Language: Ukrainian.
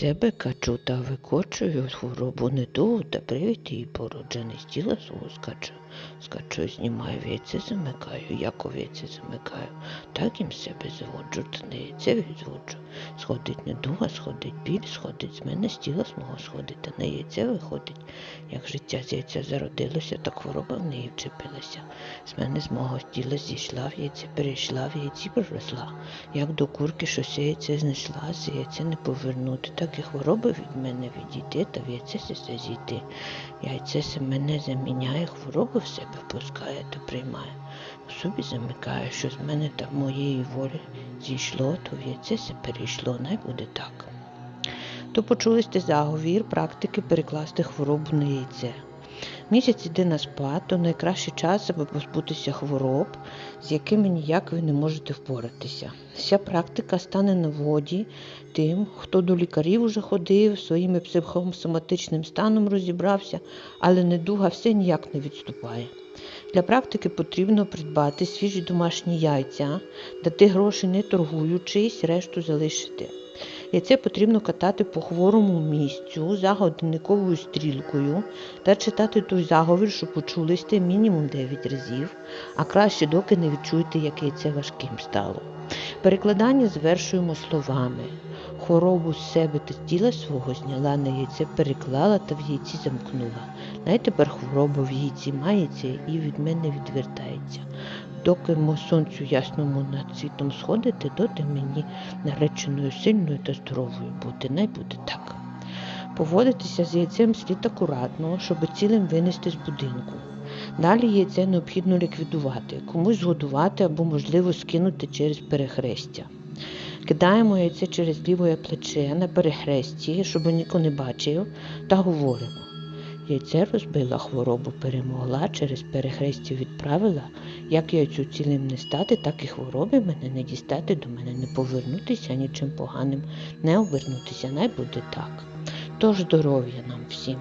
себе качу та викочую хворобу недугу та привід її породжений з тіла свого скачу. Скачу, знімаю віці, замикаю, як овіці замикаю, так їм себе зводжу, та не. Сходить недуга, сходить біль, сходить з мене з тіла свого сходить, та на яйце виходить. Як життя з яйця зародилося, так хвороба в неї вчепилася. З мене з мого тіла зійшла в яйце, перейшла в яйці проросла. Як до курки щось яйце знайшла, з яйця не повернути, так і хвороби від мене відійти, та в яйце все зійти. Яйце се мене заміняє, хвороби в себе впускає та приймає. В собі замикає, що з мене та моєї волі зійшло, то в яйце се перейшло, най буде так. То почули заговір практики перекласти хворобу на яйце. Місяць іде на спад, то найкращий час, аби позбутися хвороб, з якими ніяк ви не можете впоратися. Ця практика стане на воді тим, хто до лікарів уже ходив, своїм психосоматичним станом розібрався, але недуга все ніяк не відступає. Для практики потрібно придбати свіжі домашні яйця, дати гроші не торгуючись, решту залишити. Яйце потрібно катати по хворому місцю за годинниковою стрілкою та читати той заговір, що почули сте мінімум 9 разів, а краще доки не відчуєте, як яйце важким стало. Перекладання завершуємо словами. Хворобу з себе та з тіла свого зняла на яйце, переклала та в яйці замкнула. Най тепер хвороба в яйці мається і від мене відвертається. Доки мо сонцю ясному над світом сходити, доти мені нареченою сильною та здоровою бути. Най буде так. Поводитися з яйцем слід акуратно, щоб цілим винести з будинку. Далі яйце необхідно ліквідувати, комусь згодувати або, можливо, скинути через перехрестя. Кидаємо яйце через ліве плече на перехресті, щоб ніхто не бачив, та говоримо. Яйце розбила хворобу, перемогла, через перехрестя відправила. Як яйцю цілим не стати, так і хвороби мене не дістати, до мене не повернутися, нічим поганим не обернутися. Най буде так. Тож здоров'я нам всім.